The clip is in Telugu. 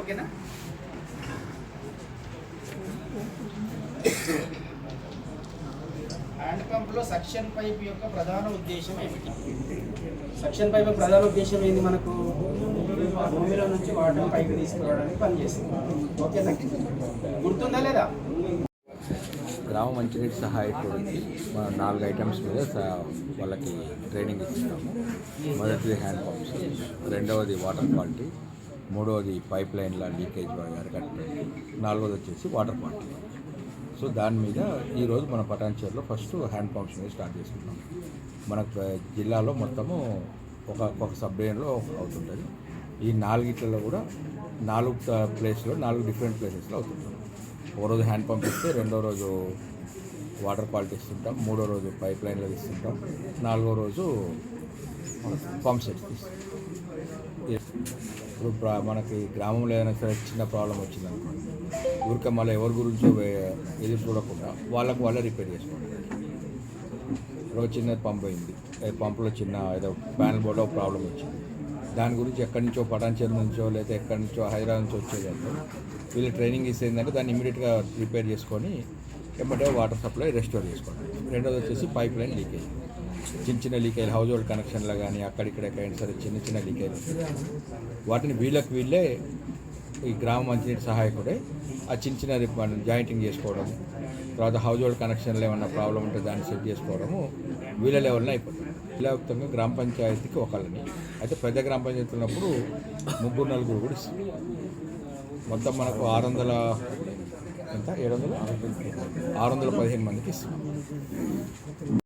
ఓకేనా? హ్యాండ్ పంప్లో సక్షన్ పైప్ యొక్క ప్రధాన ఉద్దేశం ఏమిటి? సక్షన్ పైప్ ప్రధాన ఉద్దేశం ఏంది మనకు? భూమిలో నుంచి వాటర్ పైకి తీసుకురావడానికి పనిచేస్తుంది. ఓకేనా? గుర్తుందా లేదా? గ్రామ మంచినీటి సహాయకుడికి మనం నాలుగు ఐటమ్స్ మీద వాళ్ళకి ట్రైనింగ్ ఇస్తున్నాము మొదటిది హ్యాండ్ పంప్స్ రెండవది వాటర్ క్వాలిటీ మూడవది పైప్ లైన్ల లీకేజ్ అరకట్టడానికి నాలుగవది వచ్చేసి వాటర్ క్వాలిటీ. సో దాని మీద ఈరోజు మన పటాన్చేరులో ఫస్ట్ హ్యాండ్ పంప్స్ మీద స్టార్ట్ చేసుకున్నాం మన జిల్లాలో మొత్తము ఒక ఒక సబ్ డివిజన్లో అవుతుంటుంది. ఈ నాలుగిట్లలో కూడా నాలుగు ప్లేస్లో నాలుగు డిఫరెంట్ ప్లేసెస్లో అవుతుంటుంది. ఒక రోజు హ్యాండ్ పంప్ ఇస్తే రెండో రోజు వాటర్ క్వాలిటీ ఇస్తుంటాం మూడో రోజు పైప్ లైన్లో ఇస్తుంటాం నాలుగో రోజు పంప్ సెట్స్ ఇప్పుడు మనకి గ్రామంలో ఏదైనా సరే చిన్న ప్రాబ్లం వచ్చింది అనుకోండి ఊరికే మళ్ళీ ఎవరి గురించో వే- ఎదురు చూడకుండా వాళ్ళకు వాళ్ళే రిపేర్ చేసుకోండి. ఇప్పుడు చిన్న పంప్ అయింది పంప్లో పంపులో చిన్న ఏదో ప్యానల్ బోర్డులో ప్రాబ్లం వచ్చింది. దాని గురించి ఎక్కడి నుంచో పటాన్చేరు నుంచో లేదా ఎక్కడి నుంచో హైదరాబాద్ నుంచో వచ్చేదంటే వీళ్ళు ట్రైనింగ్ ఇస్తే ఏంటంటే దాన్ని ఇమీడియట్గా రిపేర్ చేసుకొని వెంబడే వాటర్ సప్లై రెస్టోర్ చేసుకోండి రెండోది వచ్చేసి పైప్ లైన్ లీకేజ్. చిన్న చిన్న లీకేజ్ హౌస్ హోల్డ్ కనెక్షన్లు కానీ అక్కడిక్కడ ఎక్కడైనా సరే చిన్న చిన్న లీకేజ్. వాటిని వీళ్ళకి వీళ్ళే ఈ గ్రామ మంచినీటి సహాయకుడే ఆ చిన్న చిన్న రిప్- మనం జాయింటింగ్ చేసుకోవడం తర్వాత హౌస్ హోల్డ్ కనెక్షన్లో ఏమన్నా ప్రాబ్లం ఉంటే దాన్ని సెట్ చేసుకోవడము వీళ్ళ లెవెల్లో అయిపోతుంది. వ్యాప్తంగా గ్రామ పంచాయతీకి ఒకళ్ళని అయితే పెద్ద గ్రామ పంచాయతీ ఉన్నప్పుడు ముగ్గురు నలుగురు కూడా మొత్తం మనకు ఆరు వందల ఎంత? ఏడు వందలు? ఆరు వందల పదిహేను మందికి ఇస్తున్నాం